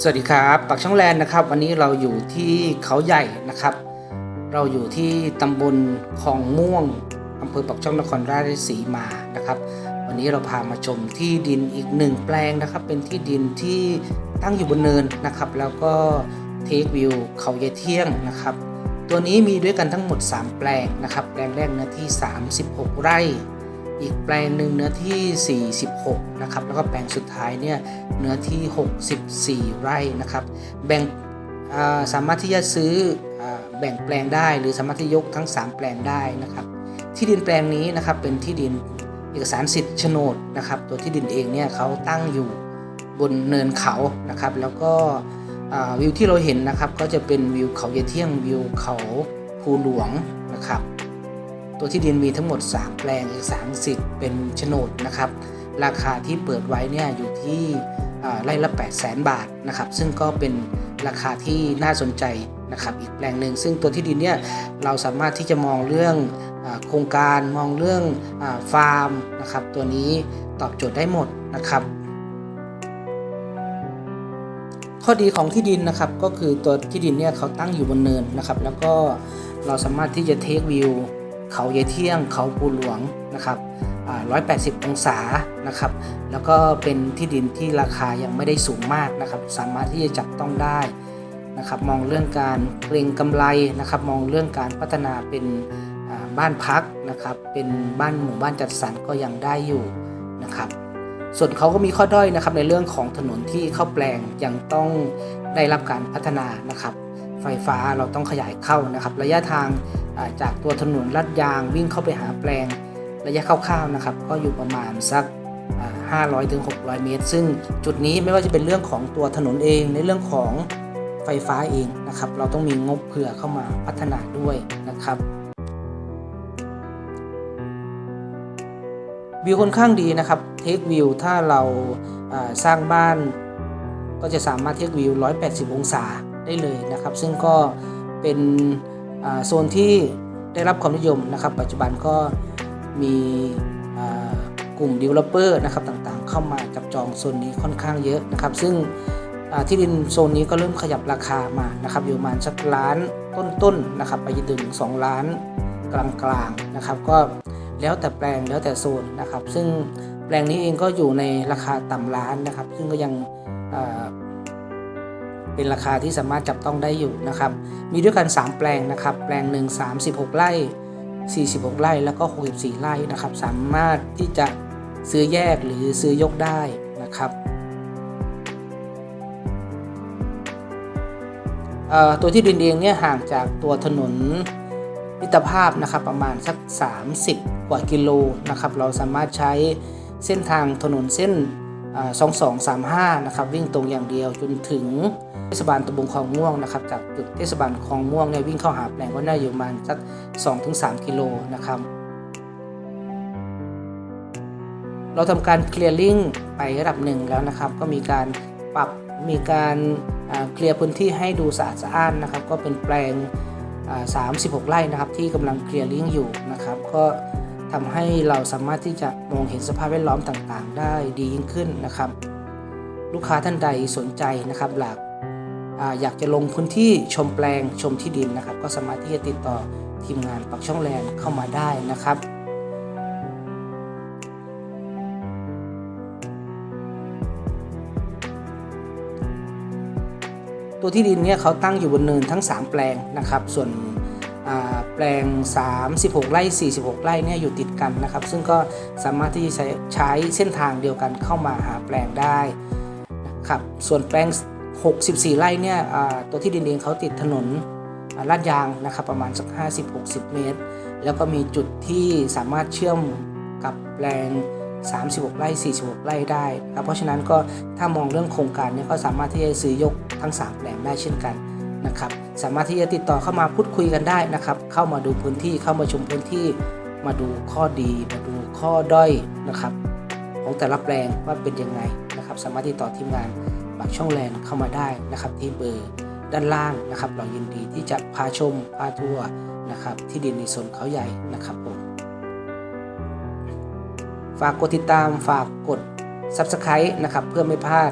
สวัสดีครับปักช่องแลนด์นะครับ วันนี้เราอยู่ที่เขาใหญ่นะครับ เราอยู่ที่ตำบลคลองม่วงอำเภอปักช่องนครราชสีมานะครับ วันนี้เราพามาชมที่ดินอีกหนึ่งแปลงนะครับ เป็นที่ดินที่ตั้งอยู่บนเนินนะครับ แล้วก็เทควิวเขาเยเที่ยงนะครับ ตัวนี้มีด้วยกันทั้งหมด 3 แปลงนะครับ แปลงแรกเนื้อที่ 36 ไร่ อีกแปลงหนึ่งเนื้อที่ 46 นะครับ แล้วก็แปลงสุดท้ายเนี่ยเนื้อที่ 64 ไร่นะครับ แบ่งสามารถที่จะซื้ออแบ่งแปลงได้ หรือสามารถที่ยกทั้ง 3 แปลงได้นะครับ ที่ดินแปลงนี้นะครับเป็นที่ดินเอกสารสิทธิ์โฉนดนะครับ ตัวที่ดินเองเนี่ยเขาตั้งอยู่บนเนินเขานะครับ แล้วก็วิวที่เราเห็นนะครับ ก็จะเป็นวิวเขาเยเที่ยงวิวเขาภูหลวงนะครับ ตัวที่ดินมีทั้งหมด 3 แปลงเอกสารสิทธิ์เป็นโฉนดนะครับ ราคาที่เปิดไว้เนี่ยอยู่ที่ไร่ละ 8 0 0 0 0 0 บาทนะครับ ซึ่งก็เป็นราคาที่น่าสนใจนะครับอีกแปลงหนึ่งซึ่งตัวที่ดินเนี่ยเราสามารถที่จะมองเรื่องโครงการมองเรื่องอฟาร์มนะครับตัวนี้ตอบโจทย์ได้หมดนะครับ ข้อดีของที่ดินนะครับก็คือตัวที่ดินเนี่ยเขาตั้งอยู่บนเนินนะครับ แล้วก็เราสามารถที่จะเทควิว เขาเยเที่ยงเขาปูหลวงนะครับอ่า180 องศานะครับ แล้วก็เป็นที่ดินที่ราคายังไม่ได้สูงมากนะครับ สามารถที่จะจับต้องได้นะครับ มองเรื่องการเกรงกำไรนะครับ มองเรื่องการพัฒนาเป็นบ้านพักนะครับ เป็นบ้านหมู่บ้านจัดสรรก็ยังได้อยู่นะครับ ส่วนเขาก็มีข้อด้อยนะครับในเรื่องของถนนที่เข้าแปลงยังต้องได้รับการพัฒนานะครับ ไฟฟ้าเราต้องขยายเข้านะครับ ระยะทาง จากตัวถนนลาดยางวิ่งเข้าไปหาแปลงระยะคร่าวๆนะครับ ก็อยู่ประมาณสัก 500ถึง600 เมตร ซึ่งจุดนี้ไม่ว่าจะเป็นเรื่องของตัวถนนเองในเรื่องของไฟฟ้าเองนะครับ เราต้องมีงบเผื่อเข้ามาพัฒนาด้วยนะครับวิวค่อนข้างดีนะครับเทควิวถ้าเราาสร้างบ้านก็จะสามารถเทควิว 180 องศาได้เลยนะครับ ซึ่งก็เป็น โซนที่ได้รับความนิยมนะครับ ปัจจุบันก็มีกลุ่ม developer นะครับต่างๆ เข้ามาจับจองโซนนี้ค่อนข้างเยอะนะครับ ซึ่งที่ดินโซนนี้ก็เริ่มขยับราคามานะครับอยู่ประมาณสักล้านต้นๆนะครับไปจนถึง2 ล้านกลางๆนะครับ ก็แล้วแต่แปลงแล้วแต่โซนนะครับ ซึ่งแปลงนี้เองก็อยู่ในราคาต่ำล้านนะครับ ซึ่งก็ยัง เป็นราคาที่สามารถจับต้องได้อยู่นะครับ มีด้วยกัน 3 แปลงนะครับ แปลงหนึ่ง36 ไร่ 46 ไร่ แล้วก็ 64 ไร่นะครับ สามารถที่จะซื้อแยกหรือซื้อยกได้นะครับตัวที่ดินเองเนี่ยห่างจากตัวถนนมิตรภาพนะครับประมาณสัก 30 กว่ากิโลนะครับ เราสามารถใช้เส้นทางถนนเส้นสองสองสามห้านะครับ วิ่งตรงอย่างเดียวจนถึง เทศบาลตำบลคลองม่วงนะครับจากจุดเทศบาลคลองม่วงเนี่ยวิ่งเข้าหาแปลงก็น่าอยู่ประมาณสัก2-3 กิโลนะครับ เราทำการเคลียร์ลิงไประดับหนึ่งแล้วนะครับ ก็มีการปรับมีการเคลียร์พื้นที่ให้ดูสะอาดสะอ้านนะครับ ก็เป็นแปลง 36 ไร่นะครับ ที่กำลังเคลียร์ลิงอยู่นะครับ ก็ทำให้เราสามารถที่จะมองเห็นสภาพแวดล้อมต่างๆ ได้ดียิ่งขึ้นนะครับ ลูกค้าท่านใดสนใจนะครับหลัก อยากจะลงพื้นที่ชมแปลงชมที่ดินนะครับ ก็สามารถที่จะติดต่อทีมงานปักช่องแลนเข้ามาได้นะครับตัวที่ดินเนี่ยเขาตั้งอยู่บนเนินทั้ง 3 แปลงนะครับ ส่วนอ่าแปลง 36 ไร่ 46 ไร่เนี่ยอยู่ติดกันนะครับ ซึ่งก็สามารถที่จะใช้ใช้เส้นทางเดียวกันเข้ามาหาแปลงได้นะครับ ส่วนแปลง 64 ไร่เนี่ยตัวที่ดินเองเขาติดถนนลาดยางนะครับประมาณสัก 50-60 เมตร แล้วก็มีจุดที่สามารถเชื่อมกับแปลง 36 ไร่ 46 ไร่ได้ครับเพราะฉะนั้นก็ถ้ามองเรื่องโครงการเนี่ยก็สามารถที่จะซื้อยกทั้ง 3 แปลงได้เช่นกันนะครับ สามารถที่จะติดต่อเข้ามาพูดคุยกันได้นะครับ เข้ามาดูพื้นที่เข้ามาชมพื้นที่ มาดูข้อดี มาดูข้อด้อยนะครับ ของแต่ละแปลงว่าเป็นยังไงนะครับ สามารถติดต่อทีมงาน บักช่องแลนเข้ามาได้นะครับที่เบอร์ด้านล่างนะครับ เรายินดีที่จะพาชมพาทัวร์นะครับที่ดินในโซนเขาใหญ่นะครับผมฝากกดติดตามฝากกด Subscribe นะครับเพื่อไม่พลาด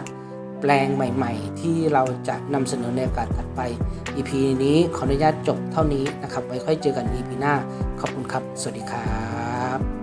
แปลงใหม่ๆ ที่เราจะนำเสนอในโอกาสถัดไป EP นี้ขออนุญาตจบเท่านี้นะครับ ไว้ค่อยเจอกัน EP หน้า ขอบคุณครับ สวัสดีครับ